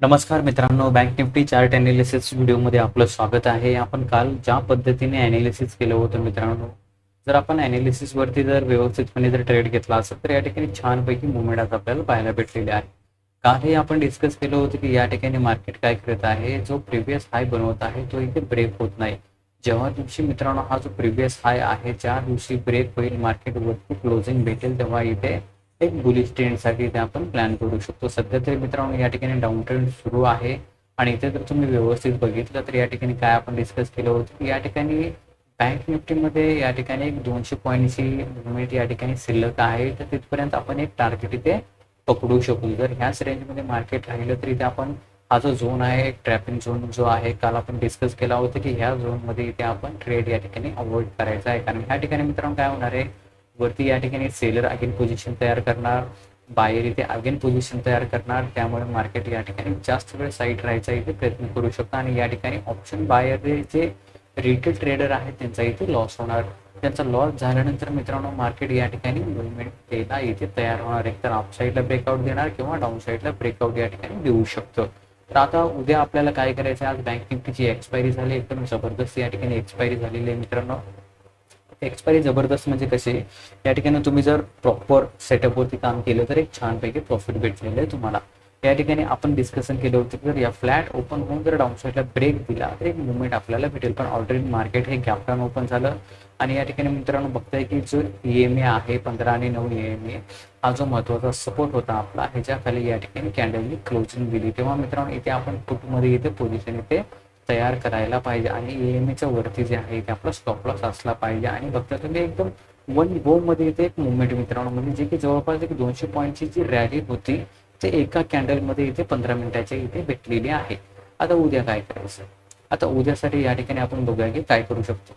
नमस्कार मित्रांनो bank Nifty chart analysis व्हिडिओमध्ये आपलं स्वागत आहे. आपण काल ज्या पद्धतीने अनालिसिस केलं होतं मित्रांनो जर आपण analysis वरती जर व्यवस्थितपणे जर ट्रेड घेतला असेल तर या ठिकाणी छानपैकी मुवमेंट आज आपल्याला पाहायला भेटलेले आहे. काल हे आपण डिस्कस केलं होतं की या ठिकाणी मार्केट काय करत आहे जो प्रिव्हियस हाय बनवत आहे तो इथे ब्रेक होत नाही. जेव्हा दिवशी मित्रांनो हा जो प्रिव्हियस हाय आहे ज्या दिवशी ब्रेक होईल मार्केट वरती क्लोजिंग भेटेल तेव्हा इथे एक बुलिश ट्रेंडसाठी इथे आपण प्लॅन करू शकतो. सध्या तरी मित्रांनो या ठिकाणी डाऊन ट्रेंड सुरू आहे. आणि इथे जर तुम्ही व्यवस्थित बघितलं तर या ठिकाणी काय आपण डिस्कस केलं होतं की या ठिकाणी बँक निफ्टीमध्ये या ठिकाणी एक दोनशे पॉईंटची मुवमेंट या ठिकाणी शिल्लक आहे. तर तिथपर्यंत आपण एक टार्गेट इथे पकडू शकू. जर ह्याच रेंजमध्ये मार्केट राहिलं तर इथे आपण हा जो झोन आहे एक ट्रॅपिंग झोन जो आहे काल आपण डिस्कस केला होता की ह्या झोनमध्ये इथे आपण ट्रेड या ठिकाणी अवॉइड करायचा आहे. कारण ह्या ठिकाणी मित्रांनो काय होणार आहे? वरती या ठिकाणी सेलर अगेन पोझिशन तयार करणार बाहेर इथे अगेन पोझिशन तयार करणार त्यामुळे मार्केट या ठिकाणी जास्त वेळ साईड राहायचा इथे प्रयत्न करू शकतो आणि या ठिकाणी ऑप्शन बायर जे रिटेल ट्रेडर आहेत त्यांचा इथे लॉस होणार. त्यांचा लॉस झाल्यानंतर मित्रांनो मार्केट या ठिकाणी मुवमेंट द्यायला इथे तयार होणार. एक तर ब्रेकआउट देणार किंवा डाऊन साईडला ब्रेकआउट या ठिकाणी देऊ शकतो. तर आता उद्या आपल्याला काय करायचं आज बँक निफ्टीची एक्सपायरी झाली. एकदम जबरदस्त या ठिकाणी एक्सपायरी झालेली आहे मित्रांनो. एक्सपायरी जबरदस्त म्हणजे कसे या ठिकाणी तुम्ही जर प्रॉपर सेटअपवरती काम केलं तर एक छानपैकी प्रॉफिट भेटलेलं आहे तुम्हाला. या ठिकाणी आपण डिस्कशन केलं होतं की जर या फ्लॅट ओपन होऊन जर डाऊनसाईडला ब्रेक दिला तर एक मुवमेंट आपल्याला भेटेल. पण ऑलरेडी मार्केट हे गॅपडाऊन ओपन झालं. आणि या ठिकाणी मित्रांनो बघताय की जो ई एम ए आहे पंधरा आणि नऊ ई एम ए हा जो महत्त्वाचा सपोर्ट होता आपला ह्याच्या खाली या ठिकाणी कॅन्डलनी क्लोजिंग दिली. तेव्हा मित्रांनो इथे आपण पुटमध्ये इथे पोझिशन इथे तयार करायला पाहिजे आणि ए एम एच्या वरती जे आहे ते आपला स्टॉप लॉस असला पाहिजे. आणि बघता तुम्ही एकदम वन गो मध्ये इथे एक मुवमेंट मित्रांनो म्हणजे जे की जवळपास एक दोनशे पॉईंटची जी रॅली होती ते एका कॅन्डलमध्ये इथे पंधरा मिनिटाच्या इथे भेटलेली आहे. आता उद्या काय करायचं? आता उद्यासाठी या ठिकाणी आपण बघूया की काय करू शकतो.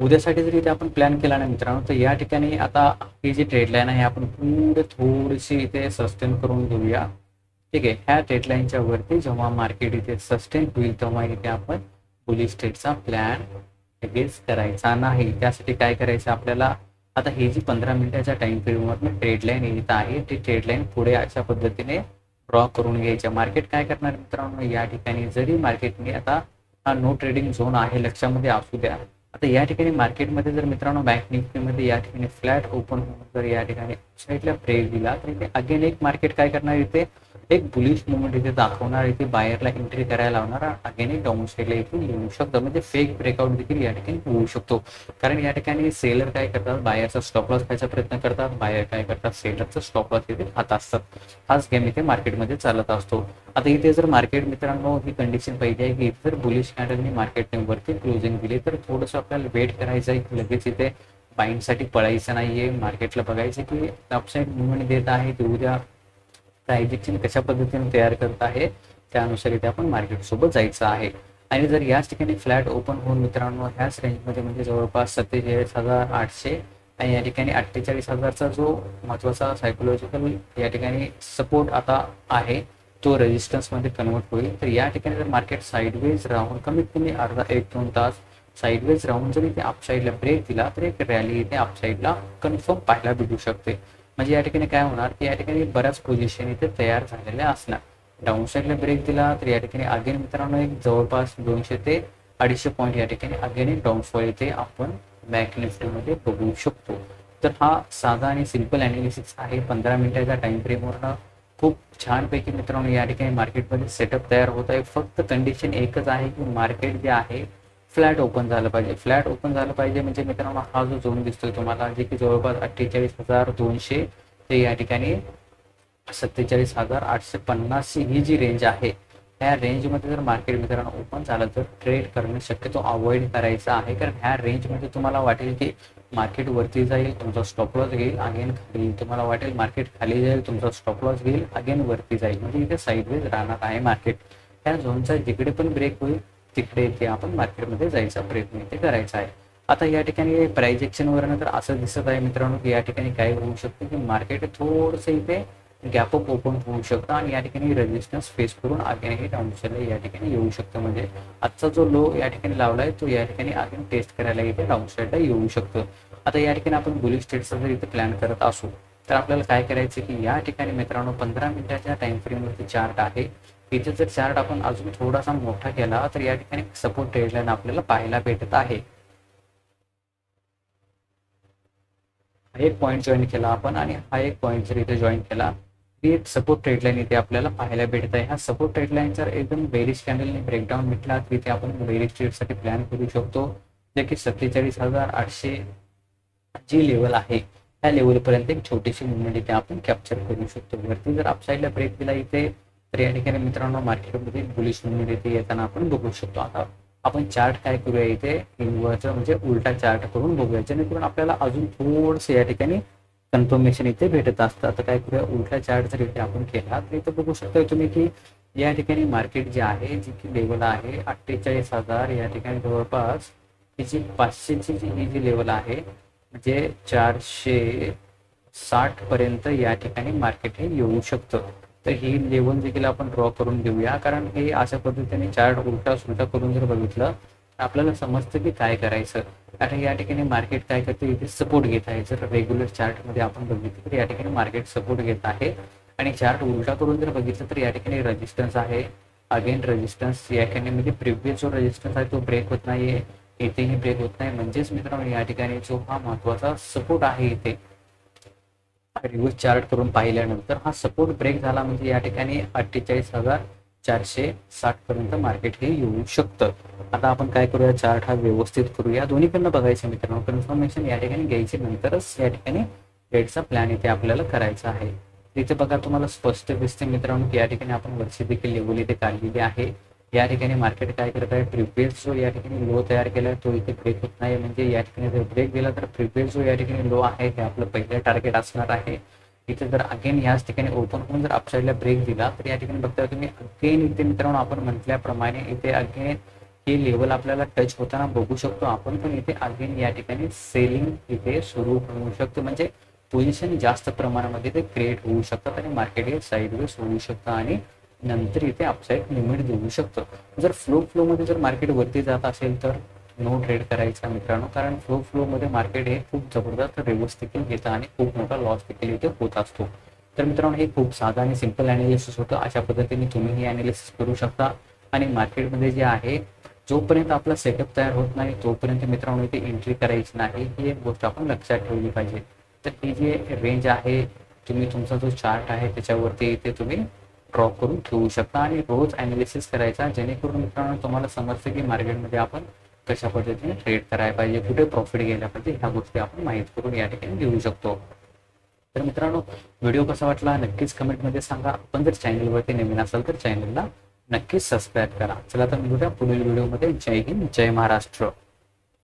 उद्यासाठी जर इथे आपण प्लॅन केला ना मित्रांनो तर या ठिकाणी आता ही जी ट्रेडलाईन आहे आपण पुढे थोडीशी इथे सस्टेन करून घेऊया. ठीक आहे ह्या ट्रेडलाईनच्या वरती जेव्हा मार्केट इथे सस्टेन होईल तेव्हा इथे आपण बुलिश स्टेटचा प्लॅन लगेच करायचा नाही. त्यासाठी काय करायचं आपल्याला? आता ही जी पंधरा मिनिटाच्या टाइम पिरियडवर ट्रेडलाईन येत आहे ती ट्रेडलाईन पुढे अशा पद्धतीने ड्रॉ करून घ्यायच्या मार्केट काय करणार मित्रांनो? या ठिकाणी जरी मार्केटने आता हा नो ट्रेडिंग झोन आहे लक्षामध्ये असू द्या. आता या ठिकाणी मार्केटमध्ये जर मित्रांनो बँक निफ्टीमध्ये या ठिकाणी फ्लॅट ओपन होऊन जर या ठिकाणी साईडला ब्रेक दिला तर इथे अगेन एक मार्केट काय करणार इथे एक बुलिश मुवमेंट इथे दाखवणार इथे बाहेरला एंट्री करायला लावणार. अगेन एक डाऊन साईडला इथे येऊ शकतं. म्हणजे फेक ब्रेकआउट देखील या ठिकाणी होऊ शकतो. कारण या ठिकाणी सेलर काय करतात? बायरचा स्टॉप लॉस खायचा प्रयत्न करतात. बायर काय करतात? सेलरचा स्टॉप लॉस इथे हात असतात. हाच गेम इथे मार्केटमध्ये चालत असतो. आता इथे जर मार्केट मित्रांनो ही कंडिशन पाहिजे आहे की इथे जर बुलिश कॅन्डलनी मार्केटने वरती क्लोजिंग दिली तर थोडंसं आपल्याला वेट करायचं आहे लगेच इथे बाईंडसाठी पळायचं नाहीये. मार्केटला बघायचं की अपसाईड मुवमेंट देत आहे ते उद्या प्रायजेक्शन कशा पद्धतीने तयार करत आहे त्यानुसार इथे आपण मार्केटसोबत जायचं आहे. आणि जर याच ठिकाणी फ्लॅट ओपन होऊन मित्रांनो ह्याच रेंजमध्ये म्हणजे जवळपास सत्तेचाळीस हजार आठशे आणि या ठिकाणी अठ्ठेचाळीस हजारचा जो महत्त्वाचा सायकोलॉजिकल या ठिकाणी सपोर्ट आता आहे तो रेजिस्टन्समध्ये कन्वर्ट होईल. तर या ठिकाणी जर मार्केट साईडवेज राहून कमीत कमी अर्धा एक दोन तास साईडवेज राहून जर इथे अपसाईडला ब्रेक दिला तर एक रॅली इथे अपसाईडला कन्फर्म पाहायला भेटू शकते. म्हणजे या ठिकाणी काय होणार की या ठिकाणी बऱ्याच पोझिशन इथे तयार झालेल्या असणार. डाऊन साईडला ब्रेक दिला तर या ठिकाणी अगेन मित्रांनो एक जवळपास दोनशे ते अडीचशे पॉईंट या ठिकाणी अगेन एक डाऊनफॉल इथे आपण बँक निफ्टीमध्ये बघू शकतो. तर हा साधा आणि सिंपल अनालिसिस आहे. पंधरा मिनिटाच्या टाइम फ्रेमवरनं खूप छानपैकी मित्रांनो या ठिकाणी मार्केटमध्ये सेटअप तयार होत आहे. फक्त कंडिशन एकच आहे की मार्केट जे आहे फ्लॅट ओपन झालं पाहिजे. फ्लॅट ओपन झालं पाहिजे म्हणजे मित्रांनो हा जो झोन दिसतोय तुम्हाला जे की जवळपास अठ्ठेचाळीस हजार दोनशे ते या ठिकाणी सत्तेचाळीस हजार आठशे पन्नास ही जी रेंज आहे ह्या रेंजमध्ये जर मार्केट मित्रांनो ओपन झालं तर ट्रेड करणं शक्यतो अवॉइड करायचं आहे. कारण ह्या रेंजमध्ये तुम्हाला वाटेल की मार्केट वरती जाईल तुमचा स्टॉप लॉस घेईल अगेन खाली येईल. तुम्हाला वाटेल मार्केट खाली जाईल तुमचा स्टॉप लॉस घेईल अगेन वरती जाईल. म्हणजे इथे साईडवेज राहणार आहे मार्केट ह्या झोनचा जिकडे पण ब्रेक होईल तिकडे ते आपण मार्केटमध्ये जायचा प्रयत्न इथे करायचा आहे. आता या ठिकाणी प्राईज वरनं तर असं दिसत आहे मित्रांनो की या ठिकाणी काय होऊ शकतं की मार्केट थोडंसं इथे गॅप अप ओपन होऊ शकतं आणि या ठिकाणी रेजिस्टन्स फेस करून अगेनही डाऊनसाईडला या ठिकाणी येऊ शकतं. म्हणजे आजचा जो लो या ठिकाणी लावला आहे तो या ठिकाणी अगेन टेस्ट करायला इथे डाऊनसाईडला येऊ शकतो. आता या ठिकाणी आपण बुलिश स्टेटचा जर इथे प्लॅन करत असू तर आपल्याला काय करायचं की या ठिकाणी मित्रांनो पंधरा मिनिटाच्या टाइम फ्रेमवरती चार्ट आहे. इथे जर चार्ट आपण अजून थोडासा मोठा केला तर या ठिकाणी सपोर्ट ट्रेड लाईन आपल्याला पाहायला भेटत आहे. एक पॉईंट जॉईन केला आपण आणि हा एक पॉईंट जर इथे जॉईन केला सपोर्ट ट्रेड लाईन इथे आपल्याला पाहायला भेटत आहे. हा सपोर्ट ट्रेड लाईन जर एकदम बेरिश कॅन्डलने ब्रेकडाऊन भेटला तर इथे आपण बेरिश ट्रेडसाठी प्लॅन करू शकतो जे की सत्तेचाळीस हजार आठशे जी लेवल आहे. त्या लेवलपर्यंत एक छोटीशी मुवमेंट इथे आपण कॅप्चर करू शकतो. वरती जर अपसाईडला ब्रेक दिला इथे तर या ठिकाणी मित्रांनो मार्केटमध्ये बुलिश मुवमेंट इथे येताना आपण बघू शकतो. आता आपण चार्ट काय करूया इथे? इन्व्हर्टर म्हणजे उलटा चार्ट करून बघूया. जेणेकरून आपल्याला अजून थोडंसं या ठिकाणी कन्फर्मेशन इथे भेटत असतं. आता काय करूया? उलटा चार्ट जर इथे आपण केला तर इथं बघू शकता तुम्ही की या ठिकाणी मार्केट जे आहे जी की लेवल आहे अठ्ठेचाळीस हजार या ठिकाणी जवळपास जी पाचशेची जी ही जी लेवल आहे म्हणजे चारशे साठ पर्यंत या ठिकाणी मार्केट हे येऊ शकतं. तर ही लेवल देखील आपण ड्रॉ करून घेऊया. कारण हे अशा पद्धतीने चार्ट उलटा सुलटा करून जर बघितलं तर आपल्याला समजतं की काय करायचं. आता या ठिकाणी मार्केट काय करते इथे सपोर्ट घेत आहे. जर रेग्युलर चार्टमध्ये आपण बघितलं तर या ठिकाणी मार्केट सपोर्ट घेत आहे. आणि चार्ट उलटा करून जर बघितलं तर या ठिकाणी रेजिस्टन्स आहे. अगेन रेजिस्टन्स या ठिकाणी म्हणजे प्रिव्हियस जो रेजिस्टन्स आहे तो ब्रेक होत नाहीये. इथेही ब्रेक होत नाही. म्हणजेच मित्रांनो या ठिकाणी जो हा महत्त्वाचा सपोर्ट आहे इथे रिव्ह्यूज चार्ट करून पाहिल्यानंतर हा सपोर्ट ब्रेक झाला म्हणजे या ठिकाणी अठ्ठेचाळीस हजार चारशे साठ पर्यंत मार्केट हे येऊ शकतं. आता आपण काय करूया? चार्ट हा व्यवस्थित करूया. दोन्हीकडनं बघायचं मित्रांनो. कन्फर्मेशन या ठिकाणी घ्यायची. नंतरच या ठिकाणी ट्रेडचा प्लॅन इथे आपल्याला करायचा आहे. इथे बघा तुम्हाला स्पष्ट दिसते मित्रांनो की या ठिकाणी आपण वर्षी देखील लेवल इथे काढलेली आहे. या ठिकाणी मार्केट काय करत आहे? प्रिपेड जो या ठिकाणी लो तयार केला आहे तो इथे ब्रेक होत नाही म्हणजे या ठिकाणी जर ब्रेक दिला तर प्रिपेड जो या ठिकाणी लो आहे. हे आपलं पहिलं टार्गेट असणार आहे. इथे जर अगेन याच ठिकाणी ओपन होऊन जर अपसाईडला ब्रेक दिला तर या ठिकाणी बघता तुम्ही अगेन इथे मित्रांनो आपण म्हटल्याप्रमाणे इथे अगेन हे लेवल आपल्याला टच होताना बघू शकतो. आपण पण इथे अगेन या ठिकाणी सेलिंग इथे सुरू होऊ शकतो. म्हणजे पोझिशन जास्त प्रमाणामध्ये ते क्रिएट होऊ शकतात आणि मार्केट हे साईडवेज होऊ शकतं. आणि नंतर इथे अपसाईड लिमिट देऊ शकतो. जर फ्लो फ्लोमध्ये जर मार्केट वरती जात असेल तर नो ट्रेड करायचा मित्रांनो. कारण फ्लो फ्लोमध्ये मार्केट हे खूप जबरदस्त रिवर्स देखील घेतं आणि खूप मोठा लॉस देखील इथे होत असतो. तर मित्रांनो हे खूप साधा आणि सिंपल अनालिसिस होतं. अशा पद्धतीने तुम्ही हे अनालिसिस करू शकता. आणि मार्केटमध्ये जे आहे जोपर्यंत आपला सेटअप तयार होत नाही तोपर्यंत मित्रांनो इथे एंट्री करायची नाही. ही एक गोष्ट आपण लक्षात ठेवली पाहिजे. तर ही जी रेंज आहे तुम्ही तुमचा जो चार्ट आहे त्याच्यावरती इथे तुम्ही ड्रॉ करून ठेवू शकता आणि रोज अनालिसिस करायचा जेणेकरून मित्रांनो तुम्हाला समजतं की मार्केटमध्ये आपण कशा पद्धतीने ट्रेड करायला पाहिजे कुठे प्रॉफिट घ्यायला पाहिजे ह्या गोष्टी आपण माहीत करून या ठिकाणी घेऊ शकतो. तर मित्रांनो व्हिडिओ कसा वाटला नक्कीच कमेंटमध्ये सांगा. आपण जर चॅनलवरती नवीन असाल तर चॅनलला नक्कीच सबस्क्राईब करा. चला तर भेटूया पुढील व्हिडिओमध्ये जय हिंद जय महाराष्ट्र.